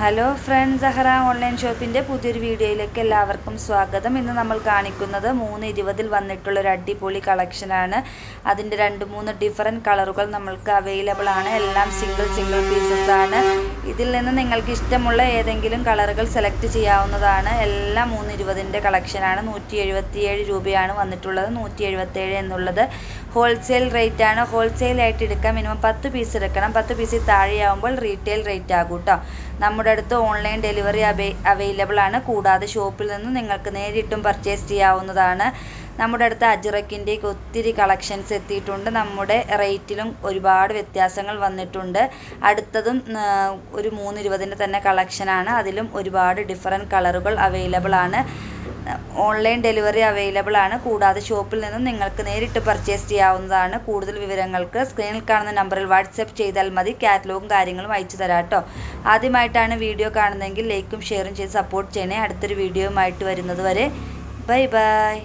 Hello friends Zahra online ഷോപ്പിന്റെ പുതിയൊരു വീഡിയോയിലേക്ക് എല്ലാവർക്കും സ്വാഗതം. ഇന്ന് നമ്മൾ കാണിക്കുന്നത് മൂന്ന് ഇരുപതിൽ വന്നിട്ടുള്ള ഒരു അടിപൊളി കളക്ഷനാണ് അതിന്റെ രണ്ട് മൂന്ന് ഡിഫറെന്റ് കളറുകൾ നമ്മൾക്ക് അവൈലബിൾ ആണ്. എല്ലാം സിംഗിൾ സിംഗിൾ പീസസ് ആണ്. ഇതിൽ നിന്ന് നിങ്ങൾക്ക് ഇഷ്ടമുള്ള ഏതെങ്കിലും കളറുകൾ സെലക്ട് ചെയ്യാവുന്നതാണ്. എല്ലാം മൂന്ന് ഇരുപതിന്റെ കളക്ഷനാണ്. നൂറ്റി എഴുപത്തിയേഴ് രൂപയാണ് വന്നിട്ടുള്ളത്. നൂറ്റി എഴുപത്തേഴ് എന്നുള്ളത് ഹോൾസെയിൽ റേറ്റ് ആണ് ഹോൾസെയിൽ ആയിട്ട് എടുക്കാം മിനിമം പത്ത് പീസ് എടുക്കണം. പത്ത് പീസിൽ താഴെയാവുമ്പോൾ റീറ്റെയിൽ റേറ്റ് ആകും കേട്ടോ നമ്മുടെ അടുത്ത് ഓൺലൈൻ ഡെലിവറി അവൈ അവൈലബിൾ ആണ്. കൂടാതെ ഷോപ്പിൽ നിന്ന് നിങ്ങൾക്ക് നേരിട്ടും പർച്ചേസ് ചെയ്യാവുന്നതാണ്. നമ്മുടെ അടുത്ത് അജിറക്കിന്റെ ഒത്തിരി കളക്ഷൻസ് എത്തിയിട്ടുണ്ട്. നമ്മുടെ റേറ്റിലും ഒരുപാട് വ്യത്യാസങ്ങൾ വന്നിട്ടുണ്ട്. അടുത്തതും ഒരു മൂന്ന് ഇരുപതിന്റെ തന്നെ കളക്ഷനാണ് അതിലും ഒരുപാട് ഡിഫറെന്റ് കളറുകൾ അവൈലബിൾ ആണ്. ഓൺലൈൻ ഡെലിവറി അവൈലബിൾ ആണ്. കൂടാതെ ഷോപ്പിൽ നിന്നും നിങ്ങൾക്ക് നേരിട്ട് പർച്ചേസ് ചെയ്യാവുന്നതാണ്. കൂടുതൽ വിവരങ്ങൾക്ക് സ്ക്രീനിൽ കാണുന്ന നമ്പറിൽ വാട്സപ്പ് ചെയ്താൽ മതി. കാറ്റലോഗും കാര്യങ്ങളും അയച്ചു തരാം കേട്ടോ ആദ്യമായിട്ടാണ് വീഡിയോ കാണുന്നതെങ്കിൽ ലൈക്കും ഷെയറും ചെയ്ത് സപ്പോർട്ട് ചെയ്യണേ. അടുത്തൊരു വീഡിയോയുമായിട്ട് വരുന്നത് വരെ. Bye bye